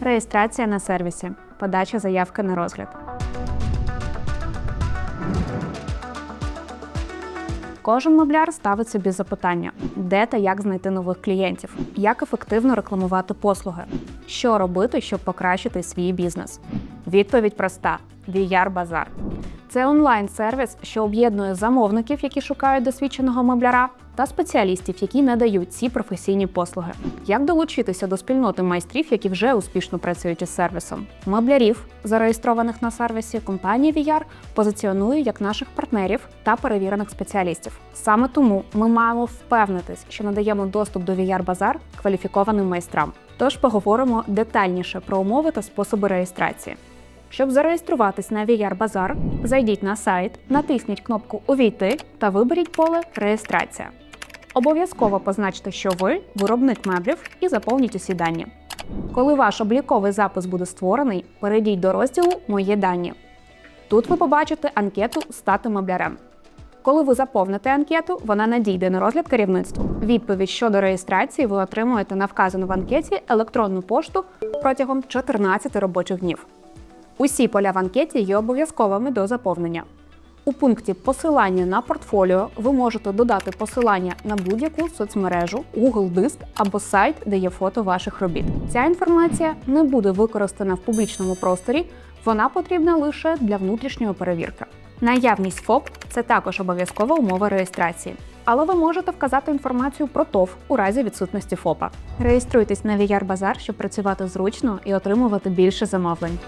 реєстрація на сервісі, подача заявки на розгляд. Кожен мобляр ставить собі запитання, де та як знайти нових клієнтів, як ефективно рекламувати послуги, що робити, щоб покращити свій бізнес. Відповідь проста: VR Базар. Це онлайн-сервіс, що об'єднує замовників, які шукають досвідченого мебляра, та спеціалістів, які надають ці професійні послуги. Як долучитися до спільноти майстрів, які вже успішно працюють із сервісом? Меблярів, зареєстрованих на сервісі, компанія VR позиціонує як наших партнерів та перевірених спеціалістів. Саме тому ми маємо впевнитись, що надаємо доступ до VR Базар кваліфікованим майстрам. Тож поговоримо детальніше про умови та способи реєстрації. Щоб зареєструватись на VR Базар, зайдіть на сайт, натисніть кнопку Увійти та виберіть поле Реєстрація. Обов'язково позначте, що ви виробник меблів і заповніть усі дані. Коли ваш обліковий запис буде створений, перейдіть до розділу Мої дані. Тут ви побачите анкету Стати меблярем. Коли ви заповните анкету, вона надійде на розгляд керівництву. Відповідь щодо реєстрації ви отримуєте на вказану в анкеті електронну пошту протягом 14 робочих днів. Усі поля в анкеті є обов'язковими до заповнення. У пункті Посилання на портфоліо ви можете додати посилання на будь-яку соцмережу, Google Диск або сайт, де є фото ваших робіт. Ця інформація не буде використана в публічному просторі, вона потрібна лише для внутрішньої перевірки. Наявність ФОП це також обов'язкова умова реєстрації. Але ви можете вказати інформацію про ТОВ у разі відсутності ФОПа. Реєструйтесь на VR Базар, щоб працювати зручно і отримувати більше замовлень.